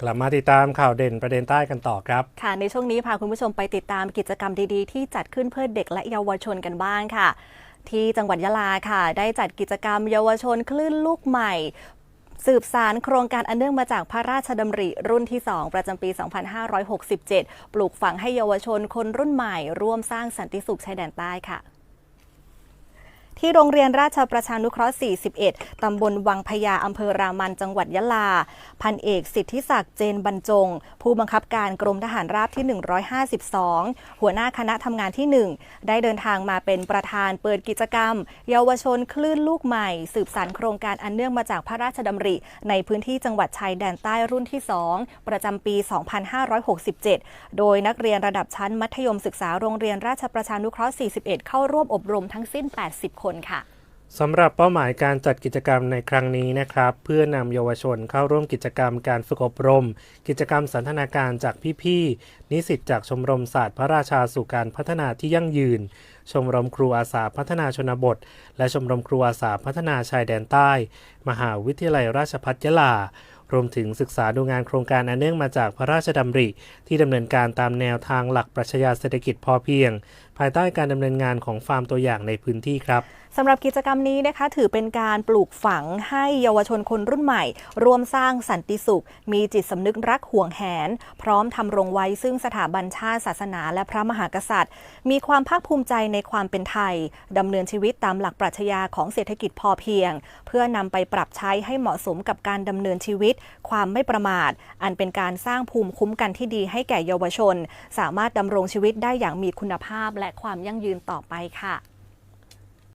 กลับมาติดตามข่าวเด่นประเด็นใต้กันต่อครับ ค่ะ ในช่วงนี้พาคุณผู้ชมไปติดตามกิจกรรมดีๆ ที่จัดขึ้นเพื่อเด็กและเยาวชนกันบ้างค่ะ ที่จังหวัดยะลาค่ะ ได้จัดกิจกรรมเยาวชนคลื่นลูกใหม่ สืบสารโครงการอันเนื่องมาจากพระราชดำริรุ่นที่ 2 ประจำปี 2567 ปลูกฝังให้เยาวชนคนรุ่นใหม่ ร่วมสร้างสันติสุขชายแดนใต้ค่ะ ที่โรงเรียนราชประชานุเคราะห์ 41 ตำบลวังพญาอำเภอรามันจังหวัดยะลา พันเอกสิทธิศักดิ์เจนบรรจง ผู้บังคับการกรมทหารราบที่ 152 หัวหน้าคณะทำงานที่ 1 ได้เดินทางมาเป็นประธานเปิดกิจกรรม เยาวชนคลื่นลูกใหม่ สืบสานโครงการอันเนื่องมาจากพระราชดำริ ในพื้นที่จังหวัดชายแดนใต้รุ่นที่ 2 ประจำปี 2567 โดยนักเรียนระดับชั้นมัธยมศึกษาโรงเรียนราชประชานุเคราะห์ 41 เข้าร่วมอบรมทั้งสิ้น 80 คนค่ะสำหรับเป้าหมายการจัดกิจกรรมในครั้งนี้นะครับ เพื่อนำเยาวชนเข้าร่วมกิจกรรมการฝึกอบรม กิจกรรมสันทนาการจากพี่ๆนิสิตจากชมรมศาสตร์พระราชาสู่การพัฒนาที่ยั่งยืน ชมรมครูอาสาพัฒนาชนบท และชมรมครูอาสาพัฒนาชายแดนใต้ มหาวิทยาลัยราชภัฏยะลารวมถึงศึกษาดูงานโครงการอันเนื่องมาจากพระราชดำริ ที่ดำเนินการตามแนวทางหลักปรัชญาเศรษฐกิจพอเพียงภายใต้การดำเนินงานของฟาร์มตัวอย่างในพื้นที่ครับสำหรับกิจกรรมนี้นะคะถือเป็นการปลูกฝังให้เยาวชนคนรุ่นใหม่ ร่วมสร้างสันติสุข มีจิตสำนึกรักห่วงแหน พร้อมทำรงไว้ซึ่งสถาบันชาติศาสนา และพระมหากษัตริย์ มีความภาคภูมิใจในความเป็นไทยดำเนินชีวิตตามหลักปรัชญาของเศรษฐกิจพอเพียง เพื่อนำไปปรับใช้ให้เหมาะสมกับการดำเนินชีวิต ความไม่ประมาท อันเป็นการสร้างภูมิคุ้มกันที่ดีให้แก่เยาวชน สามารถดำรงชีวิตได้อย่างมีคุณภาพและและความยั่งยืนต่อไปค่ะ